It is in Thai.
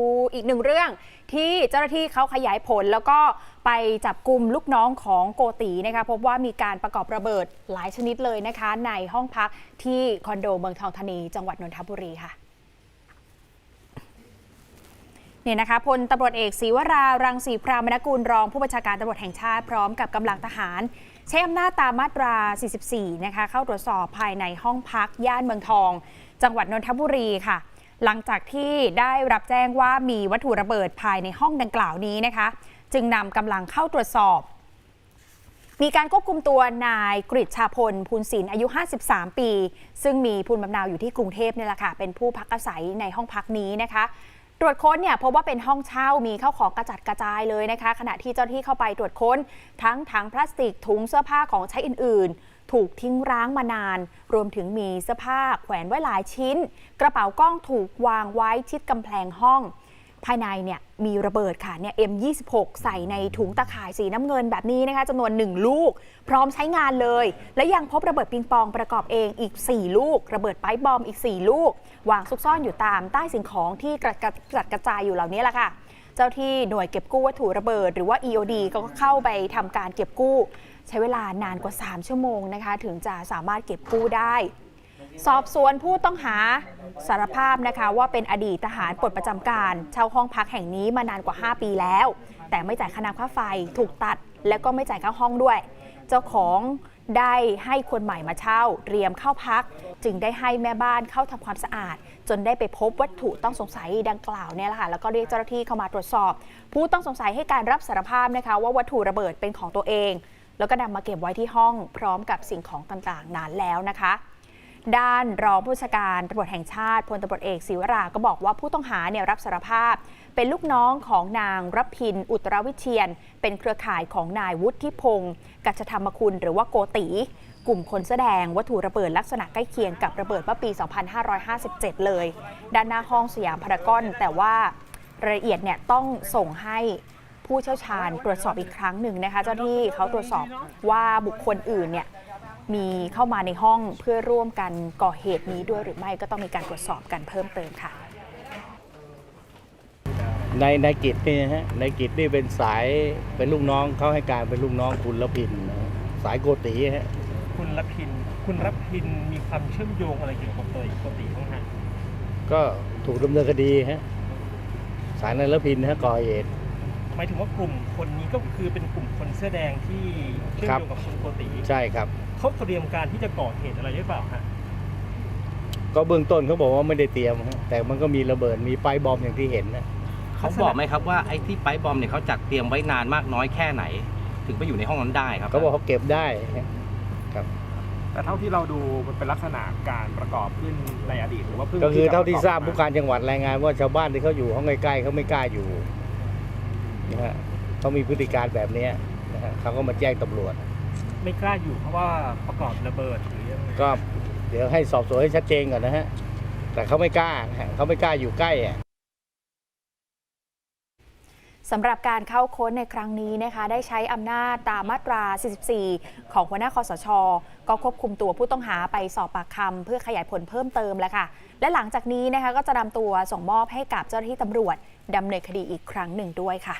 ดูอีกหนึ่งเรื่องที่เจ้าหน้าที่เขาขยายผลแล้วก็ไปจับกลุ่มลูกน้องของโกตีนะคะพบว่ามีการประกอบระเบิดหลายชนิดเลยนะคะ ในห้องพักที่คอนโดเมืองทองธานี จังหวัดนนทบุรีค่ะเนี่ยนะคะพลตำรวจเอกศีวรารังสีพรามนกุลรองผู้บัญชาการตำรวจแห่งชาติพร้อมกับกำลังทหารใช้อำนาจตามมาตรา 44 นะคะเข้าตรวจสอบภายในห้องพักย่านเมืองทอง จังหวัดนนทบุรีค่ะ หลังจากที่ได้รับแจ้งว่ามีวัตถุระเบิดภายในห้องดังกล่าวนี้นะคะ จึงนำกำลังเข้าตรวจสอบ มีการควบคุมตัวนายกฤษชาพลภูลศิลป์อายุ 53 ปี ซึ่งมีภูมิลำเนาอยู่ที่กรุงเทพนี่แหละค่ะ เป็นผู้พักอาศัยในห้องพักนี้นะคะตรวจค้นเนี่ยพบว่าเป็นห้องเช่ามีข้าวของกระจัดกระจายเลยนะคะ ขณะที่เจ้าหน้าที่เข้าไปตรวจค้น ทั้งถังพลาสติกถุงเสื้อผ้าของใช้อื่น ถูกทิ้งร้างมานาน รวมถึงมีเสื้อผ้าแขวนไว้หลายชิ้น กระเป๋ากล้องถูกวางไว้ชิดกำแพงห้อง ภายในเนี่ยมีระเบิดค่ะเนี่ย M26 ใส่ในถุงตะข่ายสีน้ำเงินแบบนี้นะคะจำนวน 1 ลูก พร้อมใช้งานเลย และยังพบระเบิดปิงปองประกอบเองอีก 4 ลูก ระเบิดไปบอมอีก 4 ลูก วางซุกซ่อนอยู่ตามใต้สิ่งของที่กระจัดกระจายอยู่เหล่านี้แหละค่ะเจ้าที่หน่วยเก็บกู้วัตถุระเบิด หรือว่า EOD ก็เข้าไปทำการเก็บกู้ ใช้เวลานานกว่า 3 ชั่วโมงนะคะ ถึงจะสามารถเก็บกู้ได้ สอบสวนผู้ต้องหาสารภาพนะคะ ว่าเป็นอดีตทหารปลดประจำการ เช่าห้องพักแห่งนี้มานานกว่า 5 ปีแล้ว แต่ไม่จ่ายค่าน้ำค่าไฟถูกตัด แล้วก็ไม่จ่ายค่าห้องด้วย เจ้าของได้ให้คนใหม่มาเช่า เตรียมเข้าพัก จึงได้ให้แม่บ้านเข้าทำความสะอาด จนได้ไปพบวัตถุต้องสงสัยดังกล่าวเนี่ยแหละค่ะแล้วก็เรียกเจ้าหน้าที่เข้ามาตรวจสอบ ผู้ต้องสงสัยให้การรับสารภาพนะคะ ว่าวัตถุระเบิดเป็นของตัวเอง แล้วก็นำมาเก็บไว้ที่ห้องพร้อมกับสิ่งของต่างๆนานแล้วนะคะ ด้านรองผู้ชาการตำรวจแห่งชาติพลตำรวจเอกศิวรา ก็บอกว่าผู้ต้องหาเนี่ยรับสารภาพ เป็นลูกน้องของนางรับพิน อุตรวิเชียน เป็นเครือข่ายของนายวุฒิพงศ์กัจจธรรมคุณหรือว่าโกติกลุ่มคนแสดงวัตถุระเบิดลักษณะใกล้เคียงกับระเบิดเมื่อปี 2557 เลย ด้านหน้าห้องสยามพารากอนแต่ว่ารายละเอียดเนี่ยต้องส่งให้ ผู้เชี่ยวชาญตรวจสอบอีกครั้งหนึ่งนะคะเจ้าที่เขาตรวจสอบว่าบุคคลอื่นเนี่ยมีเข้ามาในห้องเพื่อร่วมกันก่อเหตุนี้ด้วยหรือไม่ก็ต้องมีการตรวจสอบกันเพิ่มเติมค่ะในในกิจนี่นะฮะในกิจนี่เป็นสายเป็นลูกน้องเขาให้การเป็นลูกน้องคุณละพินนะฮะสายโกติฮะคุณรพินคุณรพินมีความเชื่อมโยงอะไรเกี่ยวกับตัวปกติบ้างฮะก็ถูกดำเนินคดีฮะสายนายละพินฮะก่อเหตุ หมายถึงว่ากลุ่มคนนี้ก็คือเป็นกลุ่มคนเสื้อแดงที่เชื่อมครับโยงกับคุณโกติใช่ครับ เขาเตรียมการที่จะก่อเหตุอะไรหรือเปล่าฮะก็เบื้องต้นเขาบอกว่าไม่ได้เตรียมฮะแต่มันก็มีระเบิดมีไฟบอมอย่างที่เห็นนะเขาบอกไหมครับว่าไอ้ที่ไปบอมเนี่ยเขาจัดเตรียมไว้นานมากน้อยแค่ไหน ถึงไปอยู่ในห้องนั้นได้ครับ เขาบอกเขาเก็บได้ฮะแต่เท่าที่เราดูมันเป็นลักษณะการประกอบขึ้นในอดีตหรือว่าเพิ่งก็คือจะเท่าที่ทราบปะกผู้อบการจังหวัดรายงานว่าชาวบ้านที่เขาอยู่ห้องใกล้ๆเขาไม่กล้าอยู่ นะฮะเขามีพฤติการแบบเนี้ยนะฮะเขาก็มาแจ้งตำรวจ ไม่กล้าอยู่เพราะว่าประกอบระเบิดหรือยังไงก็เดี๋ยวให้สอบสวนให้ชัดเจนก่อนนะฮะ แต่เขาไม่กล้านะฮะเขาไม่กล้าอยู่ใกล้อะ สำหรับการเข้าค้นในครั้งนี้นะคะ ได้ใช้อำนาจตามมาตรา 44 ของหัวหน้าคอสช ก็ควบคุมตัวผู้ต้องหาไปสอบปากคำเพื่อขยายผลเพิ่มเติมแล้วค่ะ และหลังจากนี้นะคะก็จะนำตัวส่งมอบให้กับเจ้าหน้าที่ตำรวจดำเนินคดีอีกครั้งหนึ่งด้วยค่ะ